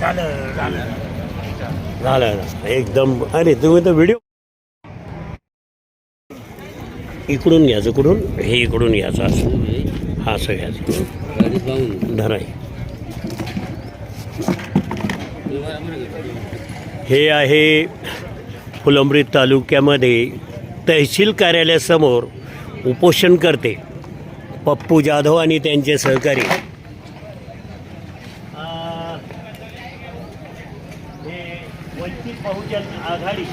झालं झालं. झालं एकदम अरे तुम्ही तर व्हिडिओ इकडून घ्यायचं कुठून? हे इकडून घ्यायचं असं. हा असं घ्यायचं. धराय हे आहे फुलंब्री तालुक्यामध्ये तहसील कार्यालयासमोर उपोषण करते पप्पू जाधव आणि त्यांचे सहकारी हे वंचित बहुजन आघाडी.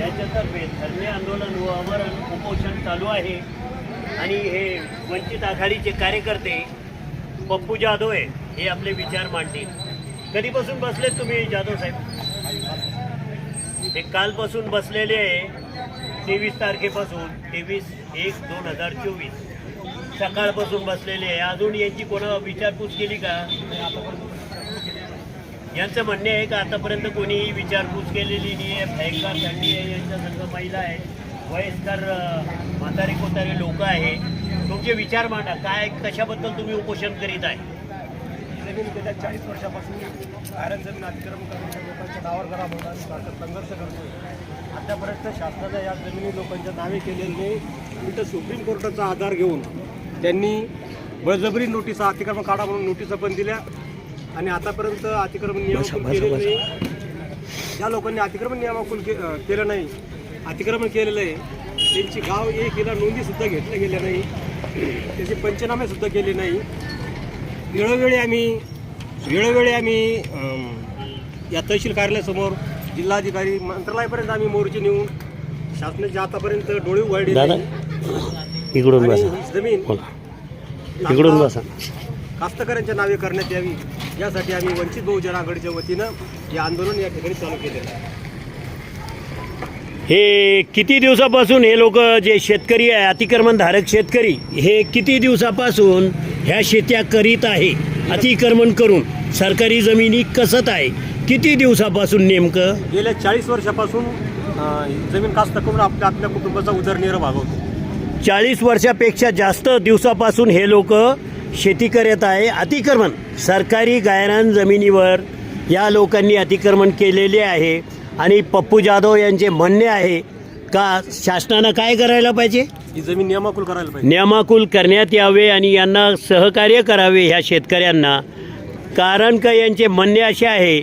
याच्यातर्फे धरणे आंदोलन व अमरण उपोषण चालू आहे. आणि हे वंचित आघाडीचे कार्यकर्ते पप्पू जाधव आहे हे आपले विचार मांडतील. कधीपासून बसले तुम्ही जाधव साहेब? हे कालपासून बसलेले आहे तेवीस तारखेपासून तेवीस एक दोन हजार चोवीस. सकाळपासून बसलेले आहे. अजून यांची कोणा विचारपूस केली का? यांचं म्हणणे आहे का आतापर्यंत कोणीही विचारपूस केलेली नाही आहे. भयंकर थंडी आहे यांच्या संघ महिला आहे. वयस्कर म्हातारे कोतारे लोक आहे. तुमचे विचार मांडा काय कशाबद्दल तुम्ही उपोषण करीत आहे? गेल्या चाळीस वर्षापासून आयरन जमीन अतिक्रमण करण्याच्या लोकांच्या नावावर करा होता सारखं संघर्ष करतो आतापर्यंत शासनाच्या या जमिनी लोकांच्या नावे केलेले तिथं इथं सुप्रीम कोर्टाचा आधार घेऊन त्यांनी बळजबरी नोटिसा अतिक्रमण काढा म्हणून नोटिसा पण दिल्या. आणि आतापर्यंत अतिक्रमण नियमाकुल बसा. नाही. ज्या लोकांनी अतिक्रमण नियमाकुल के केलं नाही. अतिक्रमण केलेलं आहे. त्यांची गाव एक हिला नोंदीसुद्धा घेतल्या गेल्या नाही. त्याचे पंचनामे सुद्धा केले नाही. वेळोवेळी आम्ही वेळोवेळी आम्ही या तहसील कार्यालयासमोर जिल्हाधिकारी मंत्रालयापर्यंत आम्ही मोर्चे नेऊन शासनाचे आतापर्यंत डोळे उघडले. इकडून जमीन इकडून कास्तकऱ्यांच्या नावे करण्यात यावी. यासाठी आम्ही वंचित बहुजन आघाडीच्या वतीनं हे आंदोलन या ठिकाणी चालू केलेलं आहे. हे किती दिवसापासून हे लोक जे शेतकरी आहे अतिक्रमणधारक शेतकरी हे किती दिवसापासून ह्या शेत्या करीत आहे अतिक्रमण करून सरकारी जमिनी कसत आहे किती दिवसापासून नेमकं? गेल्या चाळीस वर्षापासून अं, जमीन कास्त करून आपल्या आपल्या कुटुंबाचा उदरनिर्वाह भागवतो चाळीस वर्षापेक्षा जास्त दिवसापासून हे लोक शेती करत आहे अतिक्रमण. सरकारी गायरान जमिनीवर या लोकांनी अतिक्रमण केलेले आहे. आणि पप्पू जाधव यांचे म्हणणे आहे का शासनानं काय करायला पाहिजे? ही जमीन नियमाकुल करायला पाहिजे. नियमाकुल करण्यात यावे आणि यांना सहकार्य करावे ह्या शेतकऱ्यांना. कारण का यांचे म्हणणे असे आहे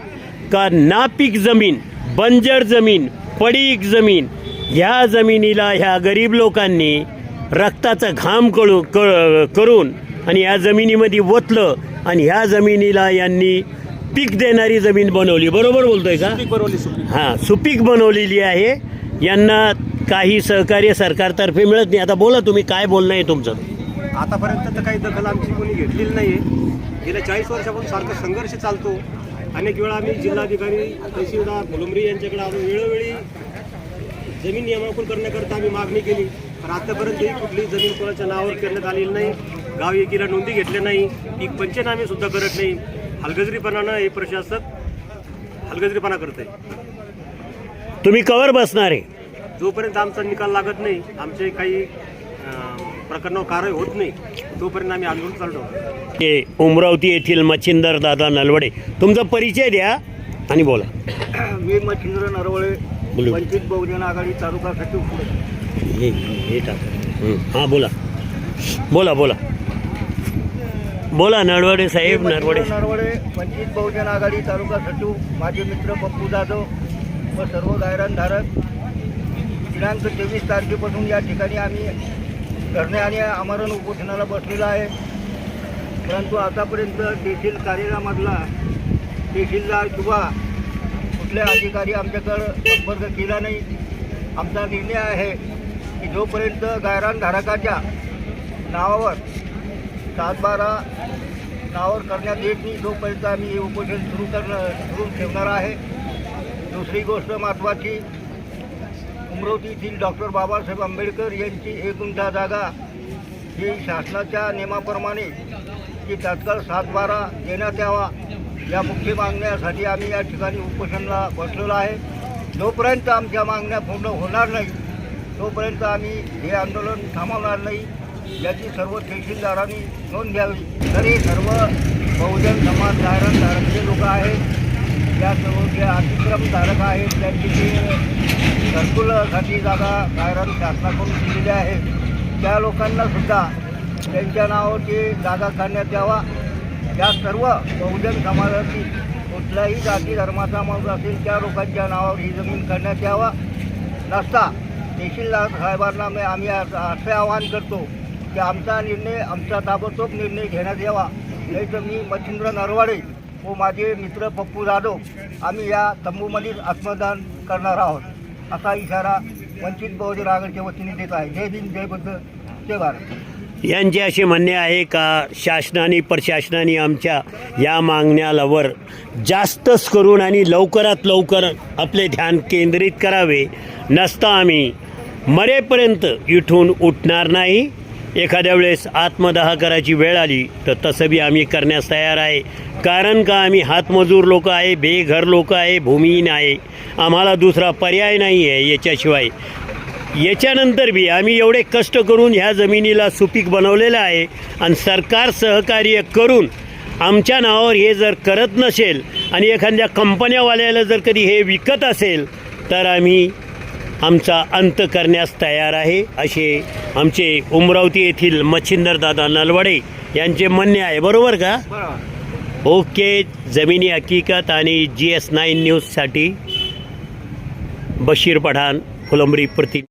का नापीक जमीन बंजर जमीन पडीक जमीन ह्या जमिनीला ह्या गरीब लोकांनी रक्ताचा घाम कळू क करून आणि ह्या जमिनीमध्ये ओतलं आणि ह्या जमिनीला यांनी पीक देणारी जमीन बनवली. बरोबर बोलतोय का? हां सुपीक बनवलेली आहे. यांना काही सहकार्य सरकारतर्फे मिळत नाही. आता बोला तुम्ही काय बोलणं आहे तुमचं? आतापर्यंत तर काही दखल आमची कोणी घेतलेली नाही आहे गेल्या चाळीस वर्षापासून सारखा संघर्ष चालतो. अनेक वेळा आम्ही जिल्हाधिकारी तहसीलदार फुलंब्री यांच्याकडे आलो. वेळोवेळी जमीन नियमाकुल करण्याकरता आम्ही मागणी केली. पण आतापर्यंतही कुठली जमीन कोणाच्या नावावर करण्यात आलेली नाही. गाव एकीला नोंदी घेतल्या नाही. पीक पंचनामे सुद्धा करत नाही. हलगजरीपणानं हे प्रशासक हलगजरीपणा करत आहे तुम्ही कवर बसणार आहे? जोपर्यंत आमचा निकाल लागत नाही आमचे काही अं, प्रकरणावर कारवाई होत नाही तोपर्यंत आम्ही आंदोलन चालू ठेवू. ते उमरावती येथील मच्छिंदर दादा नलवडे तुमचा परिचय द्या आणि बोला. मी मच्छिंद्र नरवळे. वंचित बहुजन आघाडी तालुका सचिव हे हे टाका. हं, हां बोला. बोला बोला. बोला नरवडे साहेब नरवडे. नरवळे वंचित बहुजन आघाडी तालुका सचिव माझे मित्र पप्पू जाधव व सर्व गायरानधारक. दिनांक तेवीस तारखेपासून या ठिकाणी आम्ही धरणे आणि आमरण उपोषणाला बसलेलो आहे. परंतु आतापर्यंत तहसील कार्यालयामधला तहसीलदार किंवा कुठल्या अधिकारी आमच्याकडं संपर्क केला नाही. आमचा निर्णय आहे की जोपर्यंत गायरानधारकाच्या नावावर सातबारा नावावर करण्यात येत नाही. जोपर्यंत आम्ही हे उपोषण सुरू करणं सुरू ठेवणार आहे. दुसरी गोष्ट महत्त्वाची अमरावती येथील डॉक्टर बाबासाहेब आंबेडकर यांची एक गुंठा जागा ही शासनाच्या नियमाप्रमाणे की तात्काळ सातबारा देण्यात यावा या मुख्य मागण्यासाठी आम्ही या ठिकाणी उपोषणाला बसलेलो आहे. जोपर्यंत आमच्या मागण्या पूर्ण होणार नाही तोपर्यंत आम्ही हे आंदोलन थांबवणार नाही. याची सर्व तहसीलदारांनी नोंद घ्यावी. तरी सर्व बहुजन समाज धारण जे लोक आहेत. या सर्व जे अतिक्रमधारक आहेत त्यांची जी घरकुलसाठी जागा गायरान शासनाकडून दिलेली आहे त्या लोकांना सुद्धा त्यांच्या नावाची जागा काढण्यात यावा. या सर्व बहुजन समाजातील कुठल्याही जाती धर्माचा माणूस असेल त्या लोकांच्या नावावर ही जमीन काढण्यात यावा. नसता तहसीलदार साहेबांना मी आम्ही असं असे आवाहन करतो. की आमचा निर्णय आमचा ताबडतोब निर्णय घेण्यात यावा. नाही तर मी मच्छिंद्र नरवाडे व माझे मित्र पप्पू जाधव आम्ही या तंबूमधील आत्मदान करणार आहोत. असा इशारा वंचित बहुजन आघाडीच्या वतीने देत आहे. जय हिंद जय बुद्ध जय भारत. यांचे असे म्हणणे आहे का शासनाने प्रशासनाने आमच्या या मागण्यावर जास्तच करून आणि लवकरात लवकर आपले ध्यान केंद्रित करावे नसता आम्ही मरेपर्यंत इथून उठणार नाही. एखाद्या वेळेस आत्मदाह करायची वेळ आली तर तसं बी आम्ही करण्यास तयार आहे. कारण का आम्ही हातमजूर लोक आहे बेघर लोक आहे भूमिहीन आहे. आम्हाला दुसरा पर्याय नाही आहे याच्याशिवाय. याच्यानंतर बी आम्ही एवढे कष्ट करून ह्या जमिनीला सुपीक बनवलेलं आहे आणि सरकार सहकार्य करून आमच्या नावावर हे जर करत नसेल आणि एखाद्या कंपन्यावाल्याला जर कधी हे विकत असेल तर आम्ही आमचा अंत करण्यास तयार आहे. असे आमचे उमरावती येथील मच्छिंदरदादा नलवडे यांचे म्हणणे आहे. बरोबर का? ओके. जमिनी हकीकत आणि जी एस नाईन न्यूजसाठी बशीर पठाण फुलंबरी प्रति